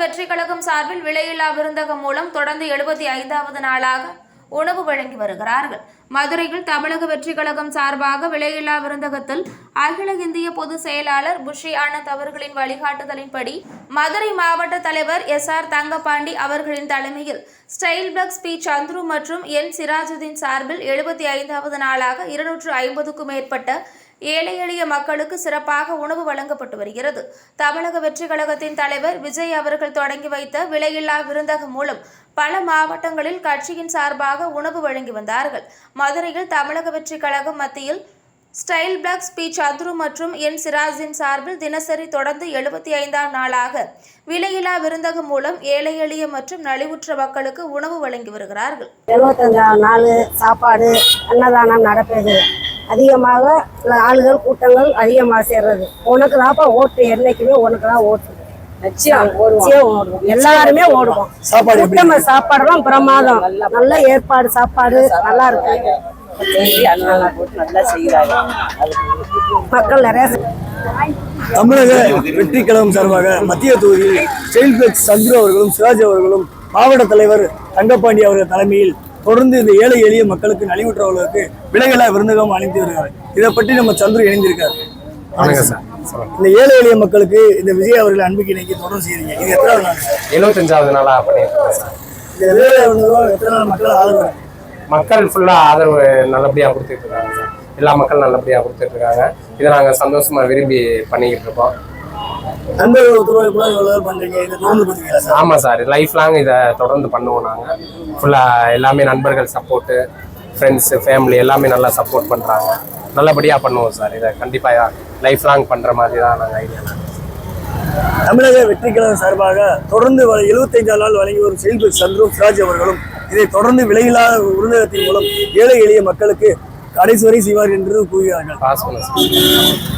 வெற்றி கழகம் சார்பில் விலையில்லா விருந்தகம் மூலம் தொடர்ந்து எழுபத்தி ஐந்தாவது நாளாக உணவு வழங்கி வருகிறார்கள். மதுரையில் தமிழக வெற்றி கழகம் சார்பாக விலையில்லா விருந்தகத்தில் அகில இந்திய பொதுச் செயலாளர் புஷி ஆனந்த் அவர்களின் வழிகாட்டுதலின்படி மதுரை மாவட்ட தலைவர் எஸ் ஆர் தங்கபாண்டி அவர்களின் தலைமையில் ஸ்டைல் பிளக்ஸ் பி சந்துரு மற்றும் என் சிராஜுதீன் சார்பில் எழுபத்தி ஐந்தாவது நாளாக இருநூற்று ஐம்பதுக்கும் மேற்பட்ட ஏழை எளிய மக்களுக்கு சிறப்பாக உணவு வழங்கப்பட்டு வருகிறது. தமிழக வெற்றி கழகத்தின் தலைவர் விஜய் அவர்கள் தொடங்கி வைத்த விலையில்லா விருந்தகம் மூலம் பல மாவட்டங்களில் கட்சியின் சார்பாக உணவு வழங்கி வந்தார்கள். மதுரையில் தமிழக வெற்றி கழகம் மத்தியில் ஸ்டைல் பிளாக்ஸ் பி. சத்ரு மற்றும் என். சிராஜின் சார்பில் தினசரி தொடர்ந்து எழுபத்தி ஐந்தாம் நாளாக விலையில்லா விருந்தகம் மூலம் ஏழை எளிய மற்றும் நலிவுற்ற மக்களுக்கு உணவு வழங்கி வருகிறார்கள். எழுபத்தஞ்சாம் நாள் சாப்பாடு அன்னதானம் நடப்பது அதிகமாக ஆளுகள் கூட்டங்கள் அதிகமாக சேர்றது. உனக்கு தான்ப்பா ஓட்டு என்னைக்குமே உனக்கு தான் ஓட்டு. நிச்சயம் ஓடுவோம். எல்லாருமே ஓடுவோம். கூட்டமா சாப்பாடுலாம் பிரமாதம். நல்ல ஏற்பாடு சாப்பாடு நல்லா இருக்கு. மக்கள் நிறைய தமிழக வெற்றி கழகம் சார்பாக மத்திய தொகுதியில் பிளக்ஸ் சந்துரு அவர்களும் சிவாஜி அவர்களும் மாவட்ட தலைவர் தங்கப்பாண்டி அவர்கள் தலைமையில் தொடர்ந்து இந்த ஏழை எளிய மக்களுக்கு நலிவுற்றவர்களுக்கு விலைகளா விருந்தகம் அளித்து வருகிறார். இதை பற்றி நம்ம சந்துரு இணைந்திருக்காரு. இந்த ஏழை எளிய மக்களுக்கு இந்த விஜய் அவர்கள் அன்புக்கு இணைக்கி தொடர்ந்து செய்றீங்க இது எத்தனை நாள் எழுபத்தஞ்சாவது நாளா பண்ணியிருக்கேன் இந்த விலைகளா விருந்தகம் எத்தனை நாள் மக்கள் ஆதரவு? மக்கள் ஃபுல்லாக ஆதரவு நல்லபடியாக கொடுத்துட்டு இருக்காங்க எல்லா மக்கள் நல்லபடியாக கொடுத்துட்டு இருக்காங்க. இதை நாங்கள் சந்தோஷமா விரும்பி பண்ணிக்கிட்டு இருக்கோம். ஆமாம் சார்? லைஃப் லாங் இதை தொடர்ந்து பண்ணுவோம் நாங்கள் ஃபுல்லாக எல்லாமே நண்பர்கள் சப்போர்ட்டு ஃப்ரெண்ட்ஸு ஃபேமிலி எல்லாமே நல்லா சப்போர்ட் பண்ணுறாங்க நல்லபடியாக பண்ணுவோம் சார் இதை. கண்டிப்பாக லைஃப் லாங் பண்ணுற மாதிரி தான் நாங்கள் ஐடியா தமிழக வெற்றி கழகம் சார்பாக தொடர்ந்து எழுபத்தைந்தாம் நாள் வழங்கி வரும் செயல்பு சந்துரும் சிராஜ் அவர்களும் இதை தொடர்ந்து விலையில்லாத விருந்தகத்தின் மூலம் ஏழை எளிய மக்களுக்கு கடைசி வரை செய்வார் என்று கூறுகிறார்கள்.